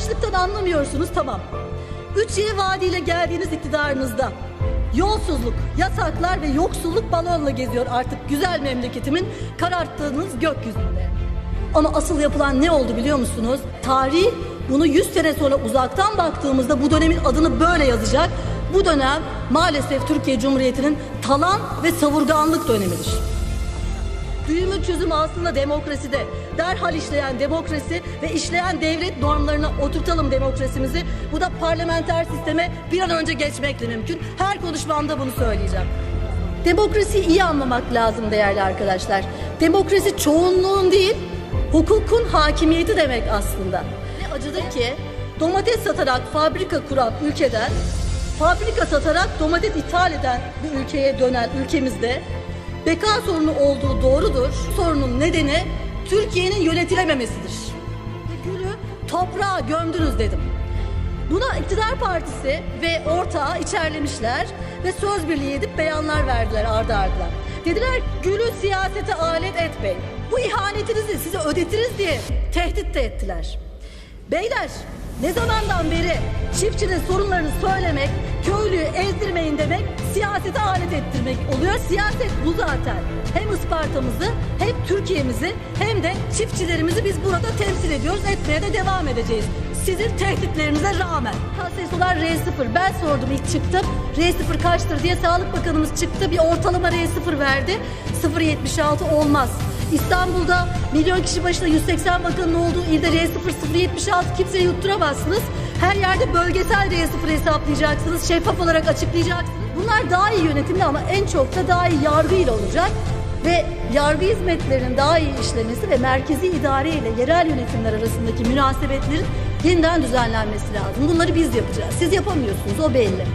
Açlıktan anlamıyorsunuz tamam. Üç yeni vaadiyle geldiğiniz iktidarınızda yolsuzluk, yasaklar ve yoksulluk balonla geziyor artık güzel memleketimin kararttığınız gökyüzünde. Ama asıl yapılan ne oldu biliyor musunuz? Tarih bunu 100 sene sonra uzaktan baktığımızda bu dönemin adını böyle yazacak. Bu dönem maalesef Türkiye Cumhuriyeti'nin talan ve savurganlık dönemidir. Düğümün çözümü aslında demokraside. Derhal işleyen demokrasi ve işleyen devlet normlarına oturtalım demokrasimizi. Bu da parlamenter sisteme bir an önce geçmekle mümkün. Her konuşmamda bunu söyleyeceğim. Demokrasiyi iyi anlamak lazım değerli arkadaşlar. Demokrasi çoğunluğun değil, hukukun hakimiyeti demek aslında. Ne acıdır ki domates satarak fabrika kuran ülkeden fabrika satarak domates ithal eden bir ülkeye dönen ülkemizde beka sorunu olduğu doğrudur. Sorunun nedeni Türkiye'nin yönetilememesidir. Gülü toprağa gömdünüz dedim. Buna iktidar partisi ve ortağı içerlemişler ve söz birliği edip beyanlar verdiler ardı ardına. Dediler gülü siyasete alet etmeyin. Bu ihanetinizi size ödetiriz diye tehdit de ettiler. Beyler ne zamandan beri çiftçinin sorunlarını söylemek, köylüyü ezdirmeyin demek, siyasete alet ettirmek oluyor. Siyaset bu zaten. Hem Isparta'mızı, hem Türkiye'mizi, hem de çiftçilerimizi biz burada temsil ediyoruz. Etmeye de devam edeceğiz. Sizin tehditlerinize rağmen. Hassas olan R0. Ben sordum ilk çıktım. R0 kaçtır diye Sağlık Bakanımız çıktı. Bir ortalama R0 verdi. 0.76 olmaz. İstanbul'da milyon kişi başına 180 bakanın olduğu ilde R0 076 kimseye yutturamazsınız. Her yerde bölgesel R0 hesaplayacaksınız. Şeffaf olarak açıklayacaksınız. Bunlar daha iyi yönetimli ama en çok da daha iyi yargıyla olacak. Ve yargı hizmetlerinin daha iyi işlemesi ve merkezi idare ile yerel yönetimler arasındaki münasebetlerin yeniden düzenlenmesi lazım. Bunları biz yapacağız. Siz yapamıyorsunuz o belli.